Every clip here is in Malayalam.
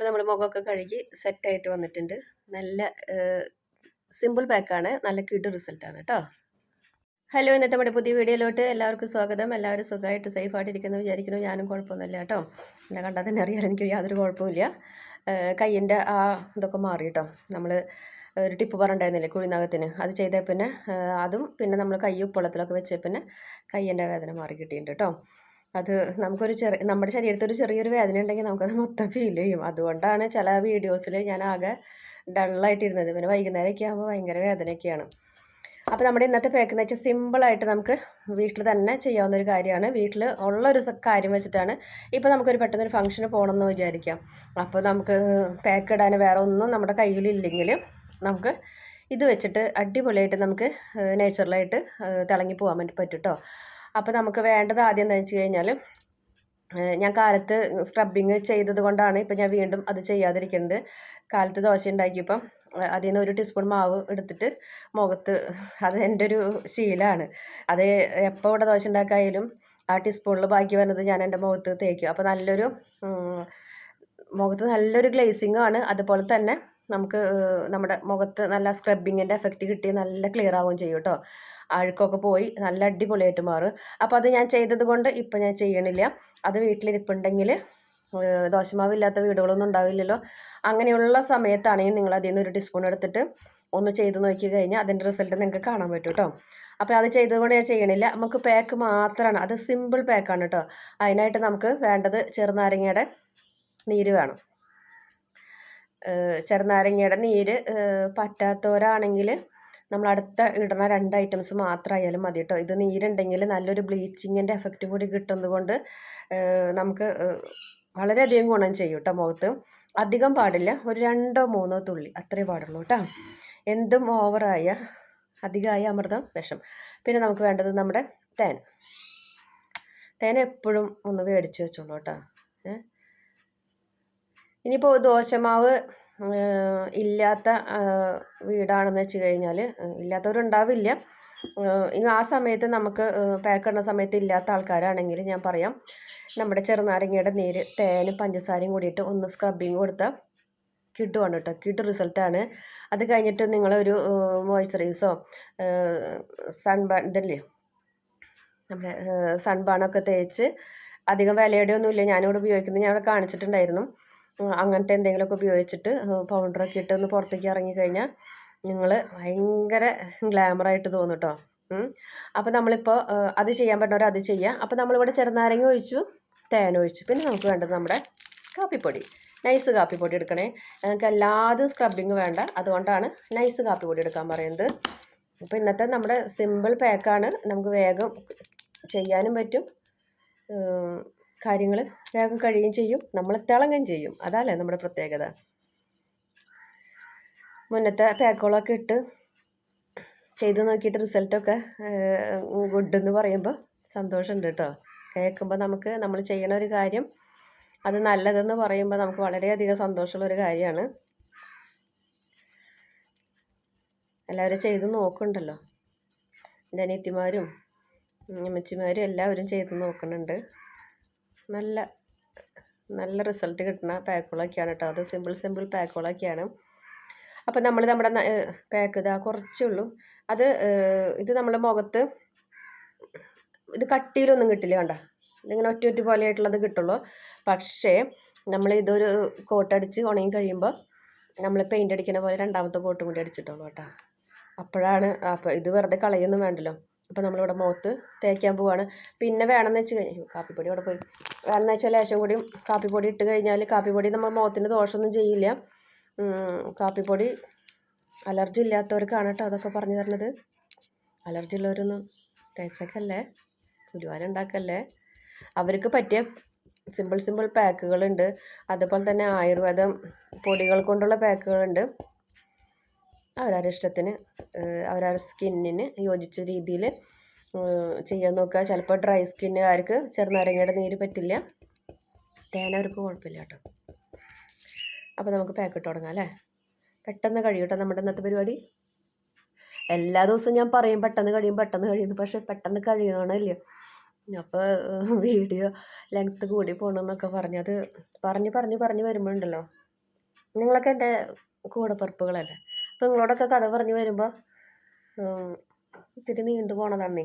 അപ്പോൾ നമ്മൾ മുഖമൊക്കെ കഴുകി സെറ്റായിട്ട് വന്നിട്ടുണ്ട്. നല്ല സിമ്പിൾ പാക്കാണ് നല്ല കിഡ് റിസൾട്ടാണ് കേട്ടോ ഹലോ ഇന്നത്തെ നമ്മുടെ പുതിയ വീഡിയോയിലോട്ട് എല്ലാവർക്കും സ്വാഗതം. എല്ലാവരും സുഖമായിട്ട് സേഫായിട്ട് ഇരിക്കുന്നു വിചാരിക്കുന്നു. ഞാനും കുഴപ്പമൊന്നുമില്ല കേട്ടോ എന്നെ കണ്ടാൽ തന്നെ അറിയാം എനിക്ക് യാതൊരു കുഴപ്പമില്ല കയ്യിന്റെ ആ ഇതൊക്കെ മാറി കേട്ടോ നമ്മൾ ഒരു ടിപ്പ് പറഞ്ഞിട്ടുണ്ടായിരുന്നില്ലേ കുഴിനകത്തിന്? അത് ചെയ്തേ പിന്നെ അതും പിന്നെ നമ്മൾ കൈ ഉപ്പളത്തിലൊക്കെ വെച്ചേ പിന്നെ കയ്യിന്റെ വേദന മാറി കിട്ടിയിട്ടുണ്ട് കേട്ടോ അത് നമുക്കൊരു ചെറിയ നമ്മുടെ ശരീരത്തിൽ ഒരു ചെറിയൊരു വേദന ഉണ്ടെങ്കിൽ നമുക്കത് മൊത്തം ഫീൽ ചെയ്യും. അതുകൊണ്ടാണ് ചില വീഡിയോസിൽ ഞാൻ ആകെ ഡള്ളായിട്ടിരുന്നത് പിന്നെ വൈകുന്നേരമൊക്കെ ആകുമ്പോൾ ഭയങ്കര വേദനയൊക്കെയാണ്. അപ്പോൾ നമ്മുടെ ഇന്നത്തെ പാക്ക് എന്ന് വെച്ചാൽ സിമ്പിളായിട്ട് നമുക്ക് വീട്ടിൽ തന്നെ ചെയ്യാവുന്ന ഒരു കാര്യമാണ്. വീട്ടിൽ ഉള്ളൊരു സ- കാര്യം വെച്ചിട്ടാണ് ഇപ്പോൾ നമുക്കൊരു പെട്ടെന്നൊരു ഫംഗ്ഷന് പോകണമെന്ന് വിചാരിക്കാം. അപ്പോൾ നമുക്ക് പാക്ക് ഇടാൻ വേറെ ഒന്നും നമ്മുടെ കയ്യിലില്ലെങ്കിൽ നമുക്ക് ഇത് വെച്ചിട്ട് അടിപൊളിയായിട്ട് നമുക്ക് നേച്ചുറലായിട്ട് തിളങ്ങി പോകാൻ വേണ്ടി പറ്റും കേട്ടോ അപ്പോൾ നമുക്ക് വേണ്ടത് ആദ്യം എന്താ വെച്ച് കഴിഞ്ഞാൽ ഞാൻ കാലത്ത് സ്ക്രബിങ് ചെയ്തത് കൊണ്ടാണ് ഇപ്പം ഞാൻ വീണ്ടും അത് ചെയ്യാതിരിക്കുന്നത്. കാലത്ത് ദോശ ഉണ്ടാക്കിയപ്പം അതിൽ നിന്ന് ഒരു ടീസ്പൂൺ മാവ് എടുത്തിട്ട് മുഖത്ത് അത് എന്റെ ഒരു ശീലമാണ് അത് എപ്പോൾ ഇവിടെ ദോശ ഉണ്ടാക്കായാലും ആ ടീസ്പൂണിൽ ബാക്കി വന്നത് ഞാൻ എന്റെ മുഖത്ത് തേക്കും. അപ്പോൾ നല്ലൊരു മുഖത്ത് നല്ലൊരു ഗ്ലേസിങ്ങും ആണ്. അതുപോലെ തന്നെ നമുക്ക് നമ്മുടെ മുഖത്ത് നല്ല സ്ക്രബിങ്ങിന്റെ എഫക്റ്റ് കിട്ടി നല്ല ക്ലിയർ ആവുകയും ചെയ്യും കേട്ടോ അഴുക്കൊക്കെ പോയി നല്ല അടിപൊളിയായിട്ട് മാറും. അപ്പോൾ അത് ഞാൻ ചെയ്തത് കൊണ്ട് ഞാൻ ചെയ്യണില്ല. അത് വീട്ടിലിരിപ്പുണ്ടെങ്കിൽ ദോശമാവില്ലാത്ത വീടുകളൊന്നും ഉണ്ടാവില്ലല്ലോ. അങ്ങനെയുള്ള സമയത്താണെങ്കിൽ നിങ്ങൾ അതിൽ നിന്ന് ഒരു ടീസ്പൂൺ എടുത്തിട്ട് ഒന്ന് ചെയ്ത് നോക്കി കഴിഞ്ഞാൽ അതിന്റെ റിസൾട്ട് നിങ്ങൾക്ക് കാണാൻ പറ്റും കേട്ടോ അപ്പോൾ അത് ചെയ്തതുകൊണ്ട് ഞാൻ ചെയ്യണില്ല. നമുക്ക് പാക്ക് മാത്രമാണ് അത് സിമ്പിൾ പാക്കാണ് കേട്ടോ അതിനായിട്ട് നമുക്ക് വേണ്ടത് ചെറുനാരങ്ങയുടെ നീര് വേണം. ചെറുനാരങ്ങയുടെ നീര് ഏഹ് പറ്റാത്തവരാണെങ്കിൽ നമ്മൾ അടുത്ത ഇടുന്ന രണ്ട് ഐറ്റംസ് മാത്രമായാലും മതി കേട്ടോ ഇത് നീരുണ്ടെങ്കിൽ നല്ലൊരു ബ്ലീച്ചിങ്ങിന്റെ എഫക്റ്റ് കൂടി കിട്ടുന്നത് കൊണ്ട് നമുക്ക് ഏഹ് വളരെയധികം ഗുണം ചെയ്യും കേട്ടോ മുഖത്ത്. അധികം പാടില്ല. ഒരു രണ്ടോ മൂന്നോ തുള്ളി. അത്രേ പാടുള്ളൂ കേട്ടോ എന്തും ഓവറായ അധികമായ അമൃതം വിഷം. പിന്നെ നമുക്ക് വേണ്ടത് നമ്മുടെ തേൻ. തേൻ എപ്പോഴും ഒന്ന് മേടിച്ച് വെച്ചോളൂ കേട്ടോ ഏ ഇനിയിപ്പോൾ ദോശമാവ് ഇല്ലാത്ത വീടാണെന്ന് വെച്ച് കഴിഞ്ഞാൽ ഇല്ലാത്തവരുണ്ടാവില്ല. ഇനി ആ സമയത്ത് നമുക്ക് പാക്ക് ഇടുന്ന സമയത്ത് ഇല്ലാത്ത ആൾക്കാരാണെങ്കിൽ ഞാൻ പറയാം നമ്മുടെ ചെറുനാരങ്ങയുടെ നീര് തേനും പഞ്ചസാരയും കൂടിയിട്ട് ഒന്ന് സ്ക്രബിങ് കൊടുത്താൽ കിട്ടുവാണ് കേട്ടോ. കിട്ടു റിസൾട്ടാണ് അത് കഴിഞ്ഞിട്ട് നിങ്ങളൊരു മോയ്സ്ചറൈസോ സൺബാൺ ഇതല്ലേ? നമ്മുടെ സൺബാണൊക്കെ തേച്ച് അധികം വിലയുടെ ഒന്നുമില്ല ഞാനിവിടെ ഉപയോഗിക്കുന്നത് ഞാൻ ഇവിടെ കാണിച്ചിട്ടുണ്ടായിരുന്നു. അങ്ങനത്തെ എന്തെങ്കിലുമൊക്കെ ഉപയോഗിച്ചിട്ട് പൗഡറൊക്കെ ഇട്ട് ഒന്ന് പുറത്തേക്ക് ഇറങ്ങിക്കഴിഞ്ഞാൽ നിങ്ങൾ ഭയങ്കര ഗ്ലാമറായിട്ട് തോന്നും കേട്ടോ അപ്പോൾ നമ്മളിപ്പോൾ അത് ചെയ്യാൻ പറ്റുന്നവർ അത് ചെയ്യുക അപ്പോൾ നമ്മളിവിടെ ചെറുനാരങ്ങ ഒഴിച്ചു തേൻ ഒഴിച്ചു. പിന്നെ നമുക്ക് വേണ്ടത് നമ്മുടെ കാപ്പിപ്പൊടി. നൈസ് കാപ്പിപ്പൊടി എടുക്കണേ. ഞങ്ങൾക്ക് എല്ലാതും സ്ക്രബിങ് വേണ്ട. അതുകൊണ്ടാണ് നൈസ് കാപ്പിപ്പൊടി എടുക്കാൻ പറയുന്നത്. അപ്പോൾ ഇന്നത്തെ നമ്മുടെ സിമ്പിൾ പാക്കാണ് നമുക്ക് വേഗം ചെയ്യാനും പറ്റും. കാര്യങ്ങൾ വേഗം കഴിയുകയും ചെയ്യും. നമ്മൾ തിളങ്ങുകയും ചെയ്യും. അതല്ലേ നമ്മുടെ പ്രത്യേകത. മുന്നത്തെ പാക്കുകളൊക്കെ ഇട്ട് ചെയ്ത് നോക്കിയിട്ട് റിസൾട്ടൊക്കെ ഗുഡ് എന്ന് പറയുമ്പോൾ സന്തോഷമുണ്ട് കേട്ടോ. കേൾക്കുമ്പോൾ നമുക്ക് നമ്മൾ ചെയ്യണ ഒരു കാര്യം അത് നല്ലതെന്ന് പറയുമ്പോൾ നമുക്ക് വളരെയധികം സന്തോഷമുള്ളൊരു കാര്യമാണ്. എല്ലാവരും ചെയ്ത് നോക്കുന്നുണ്ടല്ലോ. എന്റെ അനിയത്തിമാരും അമ്മച്ചിമാരും എല്ലാവരും ചെയ്ത് നോക്കുന്നുണ്ട്. നല്ല നല്ല റിസൾട്ട് കിട്ടുന്ന പാക്കുകളൊക്കെയാണ് കേട്ടോ അത് സിമ്പിൾ സിമ്പിൾ പാക്കുകളൊക്കെയാണ് അപ്പം നമ്മൾ നമ്മുടെ പാക്ക് ഇതാ കുറച്ചേ ഉള്ളൂ. അത് ഇത് നമ്മുടെ മുഖത്ത് ഇത് കട്ടിയിലൊന്നും കിട്ടില്ല കണ്ട? ഇതിങ്ങനെ ഒറ്റ ഒറ്റ പോലെ ആയിട്ടുള്ളത് കിട്ടുള്ളൂ. പക്ഷേ നമ്മൾ ഇതൊരു കോട്ടടിച്ച് ഉണങ്ങി കഴിയുമ്പോൾ നമ്മൾ പെയിന്റ് അടിക്കുന്ന പോലെ രണ്ടാമത്തെ കോട്ടും കൂടി അടിച്ചിട്ടുള്ളൂ കേട്ടോ. അപ്പോഴാണ് അപ്പോൾ ഇത് വെറുതെ കളയൊന്നും വേണ്ടല്ലോ. അപ്പോൾ നമ്മളിവിടെ മുഖത്ത് തേക്കാൻ പോവാണ്. പിന്നെ വേണമെന്ന് വെച്ച് കഴിഞ്ഞാൽ കാപ്പിപ്പൊടി അവിടെ പോയി. വേണമെന്ന് വെച്ചാൽ ലേശം കൂടി കാപ്പിപ്പൊടി ഇട്ട് കഴിഞ്ഞാൽ കാപ്പിപ്പൊടി നമ്മൾ മുഖത്തിന് ദോഷമൊന്നും ചെയ്യില്ല. കാപ്പിപ്പൊടി അലർജി ഇല്ലാത്തവർക്കാണ് കേട്ടോ അതൊക്കെ പറഞ്ഞു തരുന്നത്. അലർജി ഉള്ളവരൊന്നും തേച്ചക്കല്ലേ പുലിവാല ഉണ്ടാക്കല്ലേ. അവർക്ക് പറ്റിയ സിമ്പിൾ സിമ്പിൾ പാക്കുകളുണ്ട്. അതുപോലെ തന്നെ ആയുർവേദം പൊടികൾ കൊണ്ടുള്ള പാക്കുകളുണ്ട്. അവരവരുടെ ഇഷ്ടത്തിന് അവരവരുടെ സ്കിന്നിന് യോജിച്ച രീതിയിൽ ചെയ്യാൻ നോക്കുക. ചിലപ്പോൾ ഡ്രൈ സ്കിന്നുകാർക്ക് ചെറുനാരങ്ങയുടെ നീര് പറ്റില്ല. തേൻ അവർക്ക് കുഴപ്പമില്ല കേട്ടോ. അപ്പോൾ നമുക്ക് പാക്കറ്റ് തുടങ്ങാം അല്ലേ? പെട്ടെന്ന് കഴിയും കേട്ടോ നമ്മുടെ ഇന്നത്തെ പരിപാടി. എല്ലാ ദിവസവും ഞാൻ പറയും പെട്ടെന്ന് കഴിയും പെട്ടെന്ന് കഴിയുന്നു പക്ഷേ പെട്ടെന്ന് കഴിയണമെന്നില്ല അപ്പോൾ വീഡിയോ ലെങ്ത്ത് കൂടി പോകണമെന്നൊക്കെ പറഞ്ഞ് അത് പറഞ്ഞ് പറഞ്ഞ് പറഞ്ഞ് വരുമ്പോഴുണ്ടല്ലോ. നിങ്ങളൊക്കെ എന്റെ കൂടപ്പിറപ്പുകളല്ലേ അപ്പോൾ നിങ്ങളോടൊക്കെ കഥ പറഞ്ഞു വരുമ്പോൾ ഇത്തിരി നീണ്ടു പോണതാണേ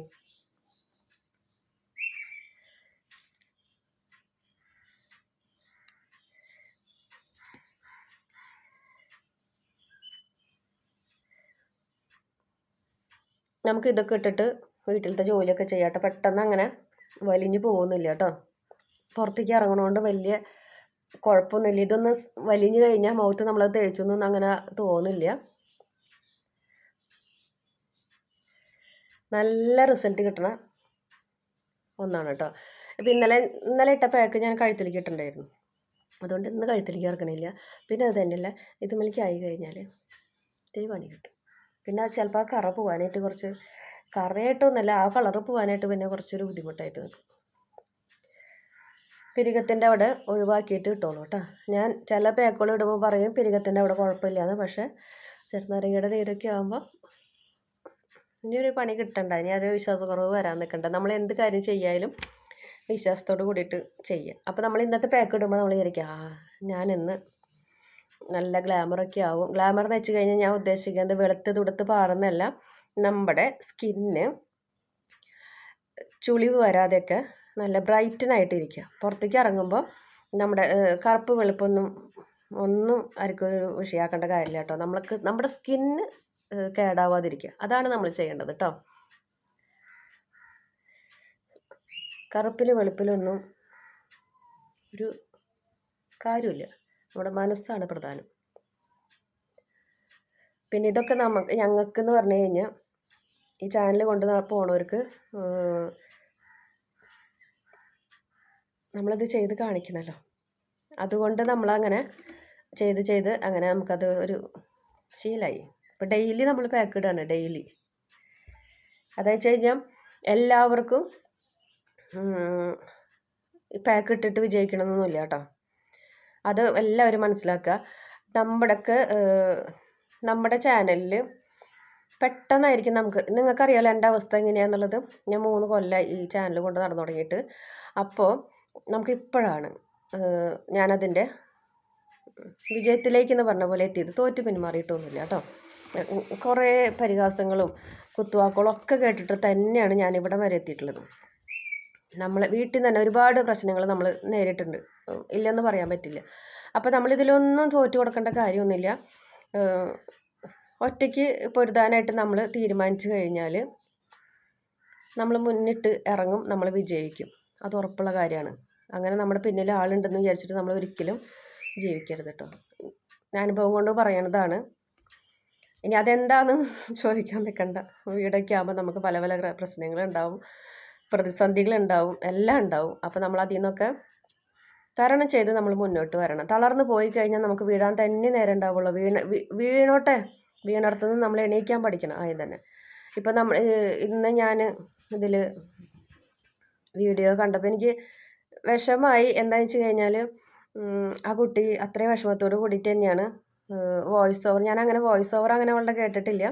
നമുക്ക് ഇതൊക്കെ ഇട്ടിട്ട് വീട്ടിലത്തെ ജോലിയൊക്കെ ചെയ്യാട്ടെ. പെട്ടെന്ന് അങ്ങനെ വലിഞ്ഞു പോകുന്നില്ല കേട്ടോ. പുറത്തേക്ക് ഇറങ്ങണോണ്ട് വലിയ കുഴപ്പമൊന്നുമില്ല. ഇതൊന്ന് വലിഞ്ഞു കഴിഞ്ഞാൽ മുഖത്ത് നമ്മളത് തേച്ചൊന്നും അങ്ങനെ തോന്നില്ല നല്ല റിസൾട്ട് കിട്ടണ ഒന്നാണ് കേട്ടോ ഇപ്പം ഇന്നലെ ഇന്നലെ ഇട്ട പാക്ക് ഞാൻ കഴുത്തിലേക്ക് ഇട്ടിട്ടുണ്ടായിരുന്നു. അതുകൊണ്ട് ഇന്ന് കഴുത്തിലേക്ക് ഇറക്കണില്ല. പിന്നെ അത് തന്നെയല്ല ഇത് മലിക്ക് ആയി കഴിഞ്ഞാൽ ഇത്തിരി പണി കിട്ടും. പിന്നെ ചിലപ്പോൾ ആ കറ പോകാനായിട്ട് കുറച്ച് കറയായിട്ടൊന്നുമല്ല ആ കളർ പോകാനായിട്ട് പിന്നെ കുറച്ചൊരു ബുദ്ധിമുട്ടായിട്ട് നിൽക്കും പിരികത്തിന്റെ അവിടെ ഒഴിവാക്കിയിട്ട് ഇട്ടോളൂ കേട്ടോ ഞാൻ ചില പാക്കുകൾ ഇടുമ്പോൾ പറയും പിരികത്തിന്റെ അവിടെ കുഴപ്പമില്ലാന്ന്. പക്ഷേ ചെറുനാരങ്ങയുടെ നീരൊക്കെ ആകുമ്പോൾ ഇനി ഒരു പണി കിട്ടണ്ട. ഇനി ഒരു വിശ്വാസക്കുറവ് വരാൻ നിൽക്കണ്ട നമ്മൾ എന്ത് കാര്യം ചെയ്യായാലും വിശ്വാസത്തോട് കൂടിയിട്ട് ചെയ്യാം. അപ്പോൾ നമ്മൾ ഇന്നത്തെ പാക്ക് ഇടുമ്പോൾ നമ്മൾ വിചാരിക്കുക ആ ഞാൻ ഇന്ന് നല്ല ഗ്ലാമറൊക്കെ ആവും. ഗ്ലാമർ എന്ന് വെച്ച് കഴിഞ്ഞാൽ ഞാൻ ഉദ്ദേശിക്കുന്നത് വെളുത്ത് തുടുത്ത് പാറുന്നല്ല നമ്മുടെ സ്കിന്ന് ചുളിവ് വരാതെയൊക്കെ നല്ല ബ്രൈറ്റനായിട്ടിരിക്കുക പുറത്തേക്ക് ഇറങ്ങുമ്പോൾ നമ്മുടെ കറുപ്പ് വെളുപ്പൊന്നും ഒന്നും ആർക്കും ഒരു വിഷയമാക്കേണ്ട കാര്യമില്ല കേട്ടോ. നമ്മൾക്ക് നമ്മുടെ സ്കിന്ന് കേടാവാതിരിക്കുക. അതാണ് നമ്മൾ ചെയ്യേണ്ടത് കേട്ടോ കറുപ്പിൽ വെളുപ്പിലൊന്നും ഒരു കാര്യമില്ല. നമ്മുടെ മനസ്സാണ് പ്രധാനം. പിന്നെ ഇതൊക്കെ നമുക്ക് ഞങ്ങൾക്ക് എന്ന് പറഞ്ഞു കഴിഞ്ഞാൽ ഈ ചാനൽ കൊണ്ട് പോണവർക്ക് നമ്മളത് ചെയ്ത് കാണിക്കണമല്ലോ അതുകൊണ്ട് നമ്മളങ്ങനെ ചെയ്ത് ചെയ്ത് അങ്ങനെ നമുക്കത് ഒരു ശീലമായി ഇപ്പോൾ ഡെയിലി നമ്മൾ പാക്ക് ഇടുകയാണ് ഡെയിലി അതെന്ന് വെച്ച് കഴിഞ്ഞാൽ എല്ലാവർക്കും പാക്ക് ഇട്ടിട്ട് വിജയിക്കണമെന്നൊന്നുമില്ല കേട്ടോ. അത് എല്ലാവരും മനസ്സിലാക്കുക. നമ്മുടെക്ക് നമ്മുടെ ചാനലിൽ പെട്ടെന്നായിരിക്കും നമുക്ക് നിങ്ങൾക്കറിയാലോ എന്റെ അവസ്ഥ എങ്ങനെയാണെന്നുള്ളത് ഞാൻ മൂന്ന് കൊല്ലം ഈ ചാനൽ കൊണ്ട് നടന്നു തുടങ്ങിയിട്ട്. അപ്പോൾ നമുക്കിപ്പോഴാണ് ഞാനതിന്റെ വിജയത്തിലേക്ക് എന്ന് പറഞ്ഞ പോലെ എത്തിയത്. തോറ്റ് പിന്മാറിയിട്ടൊന്നുമില്ല കേട്ടോ. കുറേ പരിഹാസങ്ങളും കുത്തുവാക്കുകളും ഒക്കെ കേട്ടിട്ട് തന്നെയാണ് ഞാനിവിടെ വരെ എത്തിയിട്ടുള്ളത്. നമ്മൾ വീട്ടിൽ നിന്ന് തന്നെ ഒരുപാട് പ്രശ്നങ്ങൾ നമ്മൾ നേരിട്ടുണ്ട് ഇല്ലെന്ന് പറയാൻ പറ്റില്ല. അപ്പോൾ നമ്മളിതിലൊന്നും തോറ്റു കൊടുക്കേണ്ട കാര്യമൊന്നുമില്ല. ഒറ്റയ്ക്ക് പൊരുതാനായിട്ട് നമ്മൾ തീരുമാനിച്ചു കഴിഞ്ഞാൽ നമ്മൾ മുന്നിട്ട് ഇറങ്ങും നമ്മൾ വിജയിക്കും. അത് ഉറപ്പുള്ള കാര്യമാണ്. അങ്ങനെ നമ്മുടെ പിന്നിൽ ആളുണ്ടെന്ന് വിചാരിച്ചിട്ട് നമ്മൾ ഒരിക്കലും ജീവിക്കരുത് കേട്ടോ. അനുഭവം കൊണ്ട് പറയണതാണ്. ഇനി അതെന്താണെന്ന് ചോദിക്കാൻ നിൽക്കണ്ട വീടൊക്കെ ആകുമ്പോൾ നമുക്ക് പല പല പ്രശ്നങ്ങളുണ്ടാവും. പ്രതിസന്ധികളുണ്ടാവും. എല്ലാം ഉണ്ടാവും. അപ്പോൾ നമ്മൾ അതിൽ നിന്നൊക്കെ തരണം ചെയ്ത് നമ്മൾ മുന്നോട്ട് വരണം. തളർന്ന് പോയി കഴിഞ്ഞാൽ നമുക്ക് വീഴാൻ തന്നെ നേരം ഉണ്ടാവുള്ളൂ. വീണ വീണോട്ടെ? വീണടത്തുനിന്ന് നമ്മൾ എണീക്കാൻ പഠിക്കണം. ആയി തന്നെ. ഇപ്പം നമ്മൾ ഇന്ന് ഞാൻ ഇതിൽ വീഡിയോ കണ്ടപ്പോൾ എനിക്ക് വിഷമമായി എന്താണെന്ന് വെച്ച് കഴിഞ്ഞാൽ ആ കുട്ടി അത്രയും വിഷമത്തോട് കൂടിയിട്ട് തന്നെയാണ് വോയിസ് ഓവർ ഞാൻ അങ്ങനെ വോയിസ് ഓവർ അങ്ങനെ വളരെ കേട്ടിട്ടില്ല.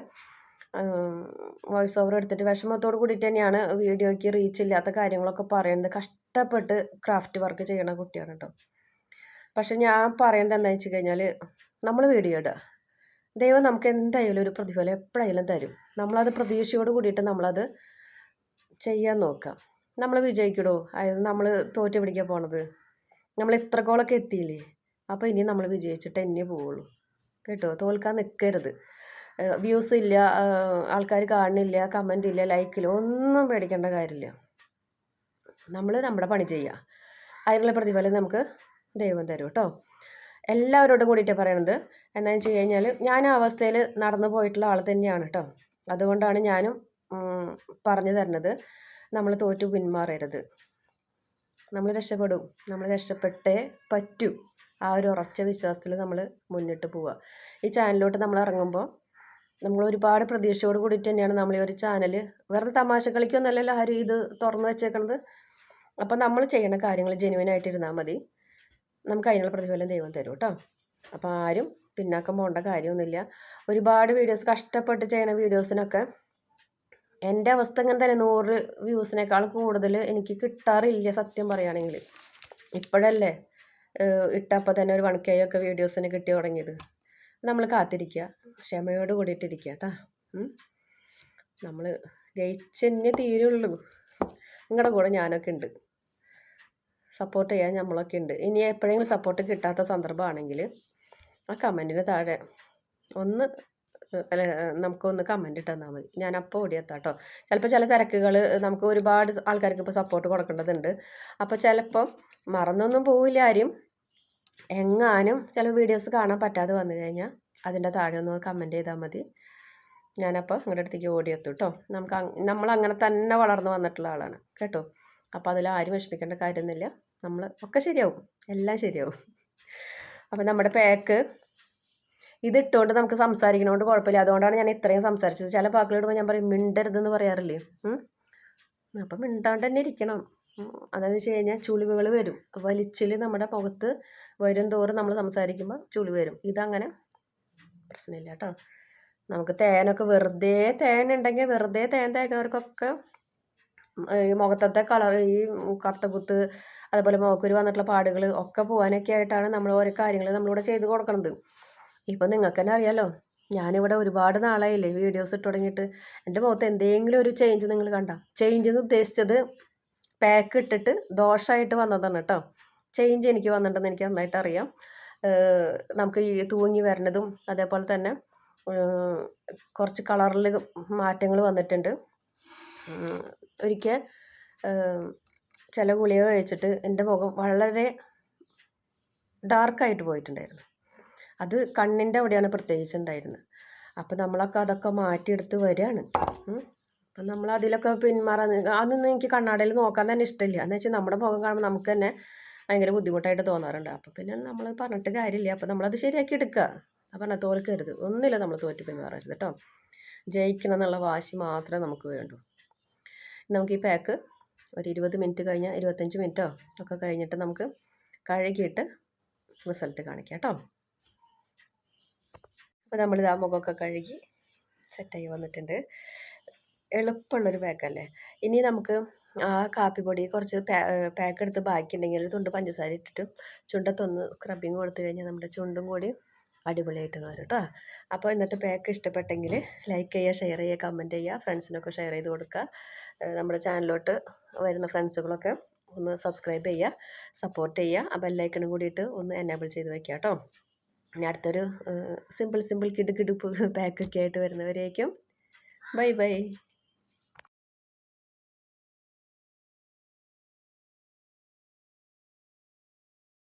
വോയിസ് ഓവർ എടുത്തിട്ട് വിഷമത്തോട് കൂടിയിട്ട് തന്നെയാണ് വീഡിയോയ്ക്ക് റീച്ച് ഇല്ലാത്ത കാര്യങ്ങളൊക്കെ പറയുന്നത്. കഷ്ടപ്പെട്ട് ക്രാഫ്റ്റ് വർക്ക് ചെയ്യണ കുട്ടിയാണ് കേട്ടോ പക്ഷെ ഞാൻ പറയുന്നത് എന്താ വെച്ച് കഴിഞ്ഞാൽ നമ്മൾ വീഡിയോ ഇടുക. ദൈവം നമുക്ക് എന്തായാലും ഒരു പ്രതിഫലം എപ്പോഴായാലും തരും. നമ്മളത് പ്രതീക്ഷയോട് കൂടിയിട്ട് നമ്മളത് ചെയ്യാൻ നോക്കാം നമ്മൾ വിജയിക്കടോ? അതായത് നമ്മൾ തോറ്റു പിടിക്കാൻ പോണത്. നമ്മൾ ഇത്രക്കോളൊക്കെ എത്തിയില്ലേ? അപ്പോൾ ഇനി നമ്മൾ വിജയിച്ചിട്ട് തന്നെ പോവുള്ളൂ. കേട്ടോ? തോൽക്കാൻ നിൽക്കരുത് വ്യൂസ് ഇല്ല ആൾക്കാർ കാണുന്നില്ല കമന്റ് ഇല്ല ലൈക്കില്ല ഒന്നും പേടിക്കേണ്ട കാര്യമില്ല. നമ്മൾ നമ്മുടെ പണി ചെയ്യുക അതിനുള്ള പ്രതിഫലം നമുക്ക് ദൈവം തരും കേട്ടോ. എല്ലാവരോടും കൂടിയിട്ട് പറയണത്. എന്താണെന്ന് വെച്ച് കഴിഞ്ഞാൽ ഞാൻ ആ അവസ്ഥയിൽ നടന്നു പോയിട്ടുള്ള ആൾ തന്നെയാണ് കേട്ടോ. അതുകൊണ്ടാണ് ഞാനും പറഞ്ഞു തരണത് നമ്മൾ തോറ്റു പിന്മാറരുത്. നമ്മൾ രക്ഷപ്പെടും. നമ്മൾ രക്ഷപ്പെട്ടേ പറ്റൂ. ആ ഒരു ഉറച്ച വിശ്വാസത്തിൽ നമ്മൾ മുന്നിട്ട് പോവുക. ഈ ചാനലിലോട്ട് നമ്മൾ ഇറങ്ങുമ്പോൾ നമ്മൾ ഒരുപാട് പ്രതീക്ഷയോട് കൂടിയിട്ട് തന്നെയാണ് നമ്മൾ ഈ ഒരു ചാനൽ വെറുതെ തമാശ കളിക്കൊന്നല്ലല്ലോ ആരും ഇത് തുറന്നു വെച്ചേക്കണത്. അപ്പോൾ നമ്മൾ ചെയ്യുന്ന കാര്യങ്ങൾ ജെനുവിനായിട്ട് ഇരുന്നാൽ മതി. നമുക്ക് അതിനുള്ള പ്രതിഫലം ദൈവം തരും കേട്ടോ. അപ്പോൾ ആരും പിന്നാക്കം പോകേണ്ട കാര്യമൊന്നുമില്ല. ഒരുപാട് വീഡിയോസ് കഷ്ടപ്പെട്ട് ചെയ്യുന്ന വീഡിയോസിനൊക്കെ എന്റെ അവസ്ഥ ഇങ്ങനെ തന്നെ. നൂറ് വ്യൂസിനേക്കാൾ കൂടുതൽ എനിക്ക് കിട്ടാറില്ല സത്യം പറയുകയാണെങ്കിൽ ഇപ്പോഴല്ലേ? ഇട്ടപ്പോൾ തന്നെ ഒരു വൺ കെ ഒക്കെ വീഡിയോസിന് കിട്ടി തുടങ്ങിയത്. നമ്മൾ കാത്തിരിക്കുക ക്ഷമയോട് കൂടിയിട്ടിരിക്കുക കേട്ടോ. നമ്മൾ ജയിച്ചെന്നെ തീരുള്ളൂ. നിങ്ങളുടെ കൂടെ ഞാനൊക്കെ ഉണ്ട് സപ്പോർട്ട് ചെയ്യാൻ നമ്മളൊക്കെ ഉണ്ട് ഇനി എപ്പോഴെങ്കിലും സപ്പോർട്ട് കിട്ടാത്ത സന്ദർഭമാണെങ്കിൽ ആ കമന്റിന് താഴെ ഒന്ന് അല്ല നമുക്കൊന്ന് കമന്റ് ഇട്ട് തന്നാൽ മതി. ഞാൻ അപ്പോൾ ഓടിയെത്താം കേട്ടോ ചിലപ്പോൾ ചില തിരക്കുകൾ നമുക്ക് ഒരുപാട് ആൾക്കാർക്ക് ഇപ്പോൾ സപ്പോർട്ട് കൊടുക്കേണ്ടതുണ്ട്. അപ്പോൾ ചിലപ്പം മറന്നൊന്നും പോവില്ല ആരും. എങ്ങാനും ചില വീഡിയോസ് കാണാൻ പറ്റാതെ വന്നു കഴിഞ്ഞാൽ അതിന്റെ താഴെ ഒന്ന് കമന്റ് ചെയ്താൽ മതി. ഞാനപ്പോൾ നിങ്ങളുടെ അടുത്തേക്ക് ഓടിയെത്തും കേട്ടോ നമുക്ക് നമ്മൾ അങ്ങനെ തന്നെ വളർന്നു വന്നിട്ടുള്ള ആളാണ്. കേട്ടോ? അപ്പോൾ അതിൽ ആരും വിഷമിക്കേണ്ട കാര്യമൊന്നുമില്ല. നമ്മൾ ഒക്കെ ശരിയാവും. എല്ലാം ശരിയാവും. അപ്പോൾ നമ്മുടെ പാക്ക് ഇത് ഇട്ടുകൊണ്ട് നമുക്ക് സംസാരിക്കണോണ്ട് കുഴപ്പമില്ല. അതുകൊണ്ടാണ് ഞാൻ ഇത്രയും സംസാരിച്ചത്. ചില പാക്കളിടുമ്പോൾ ഞാൻ പറയും മിണ്ടരുതെന്ന് പറയാറില്ലേ? അപ്പം മിണ്ടാണ്ട് തന്നെ ഇരിക്കണം. അതെന്ന് വെച്ച് കഴിഞ്ഞാൽ ചുളിവുകൾ വരും. വലിച്ചിൽ നമ്മുടെ മുഖത്ത് വരും തോറും നമ്മൾ സംസാരിക്കുമ്പോൾ ചുളി വരും. ഇതങ്ങനെ പ്രശ്നമില്ല കേട്ടോ. നമുക്ക് തേനൊക്കെ വെറുതെ തേൻ ഉണ്ടെങ്കിൽ വെറുതെ തേൻ തേക്കുന്നവർക്കൊക്കെ ഈ മുഖത്തത്തെ കളർ ഈ കറുത്ത കുത്ത് അതുപോലെ മുഖക്കുരു വന്നിട്ടുള്ള പാടുകൾ ഒക്കെ പോകാനൊക്കെ ആയിട്ടാണ് നമ്മൾ ഓരോ കാര്യങ്ങൾ നമ്മളിവിടെ ചെയ്ത് കൊടുക്കണത്. ഇപ്പം നിങ്ങൾക്ക് തന്നെ അറിയാലോ ഞാനിവിടെ ഒരുപാട് നാളായില്ലേ വീഡിയോസ് ഇട്ട് തുടങ്ങിയിട്ട്. എന്റെ മുഖത്ത് എന്തെങ്കിലും ഒരു ചേഞ്ച് നിങ്ങൾ കണ്ട? ചേഞ്ച് എന്ന് ഉദ്ദേശിച്ചത് പാക്ക് ഇട്ടിട്ട് ദോഷമായിട്ട് വന്നതാണ് കേട്ടോ ചേഞ്ച് എനിക്ക് വന്നിട്ടുണ്ടെന്ന് എനിക്ക് നന്നായിട്ട് അറിയാം. നമുക്ക് ഈ തൂങ്ങി വരുന്നതും അതേപോലെ തന്നെ കുറച്ച് കളറിൽ മാറ്റങ്ങൾ വന്നിട്ടുണ്ട്. ഒരിക്കൽ ചില ഗുളിക കഴിച്ചിട്ട് എന്റെ മുഖം വളരെ ഡാർക്കായിട്ട് പോയിട്ടുണ്ടായിരുന്നു. അത് കണ്ണിന്റെ അവിടെയാണ് പ്രത്യേകിച്ച് ഉണ്ടായിരുന്നത് അപ്പോൾ നമ്മളൊക്കെ അതൊക്കെ മാറ്റിയെടുത്ത് വരികയാണ്. അപ്പം നമ്മൾ അതിലൊക്കെ പിന്മാറാൻ അതൊന്നും എനിക്ക് കണ്ണാടയിൽ നോക്കാൻ തന്നെ ഇഷ്ടമില്ല. എന്ന് വെച്ചാൽ നമ്മുടെ മുഖം കാണുമ്പോൾ നമുക്ക് തന്നെ ഭയങ്കര ബുദ്ധിമുട്ടായിട്ട് തോന്നാറുണ്ട്. അപ്പോൾ പിന്നെ നമ്മൾ പറഞ്ഞിട്ട് കാര്യമില്ല. അപ്പോൾ നമ്മളത് ശരിയാക്കി എടുക്കുക പറഞ്ഞാൽ തോൽക്കരുത് ഒന്നുമില്ല നമ്മൾ തോറ്റ് പിന്മാറരുത് കേട്ടോ ജയിക്കണം എന്നുള്ള വാശി മാത്രമേ നമുക്ക് വേണ്ടൂ. നമുക്ക് ഈ പാക്ക് ഒരു ഇരുപത് മിനിറ്റ് കഴിഞ്ഞാൽ ഇരുപത്തഞ്ച് മിനിറ്റോ ഒക്കെ കഴിഞ്ഞിട്ട് നമുക്ക് കഴുകിയിട്ട് റിസൾട്ട് കാണിക്കാം കേട്ടോ അപ്പോൾ നമ്മൾ ആ മുഖമൊക്കെ കഴുകി സെറ്റായി വന്നിട്ടുണ്ട്. എളുപ്പമുള്ളൊരു പാക്കല്ലേ ഇനി നമുക്ക് ആ കാപ്പിപ്പൊടി കുറച്ച് പാക്ക് എടുത്ത് ബാക്കിയുണ്ടെങ്കിൽ ഒരു തുണ്ട് പഞ്ചസാര ഇട്ടിട്ട് ചുണ്ടത്തൊന്ന് സ്ക്രബിങ് കൊടുത്തു കഴിഞ്ഞാൽ നമ്മുടെ ചുണ്ടും കൂടി അടിപൊളിയായിട്ട് വരും കേട്ടോ. അപ്പോൾ ഇന്നത്തെ പാക്ക് ഇഷ്ടപ്പെട്ടെങ്കിൽ ലൈക്ക് ചെയ്യുക ഷെയർ ചെയ്യുക കമന്റ് ചെയ്യുക ഫ്രണ്ട്സിനൊക്കെ ഷെയർ ചെയ്ത് കൊടുക്കുക. നമ്മുടെ ചാനലിലോട്ട് വരുന്ന ഫ്രണ്ട്സുകളൊക്കെ ഒന്ന് സബ്സ്ക്രൈബ് ചെയ്യുക സപ്പോർട്ട് ചെയ്യുക ആ ബെല്ലൈക്കണും കൂടിയിട്ട് ഒന്ന് എനേബിൾ ചെയ്ത് വയ്ക്കുക കേട്ടോ. ഇനി അടുത്തൊരു സിമ്പിൾ സിമ്പിൾ കിടു കിടുപ്പ് പാക്കൊക്കെ ആയിട്ട് വരുന്നവരേക്കും. Bye bye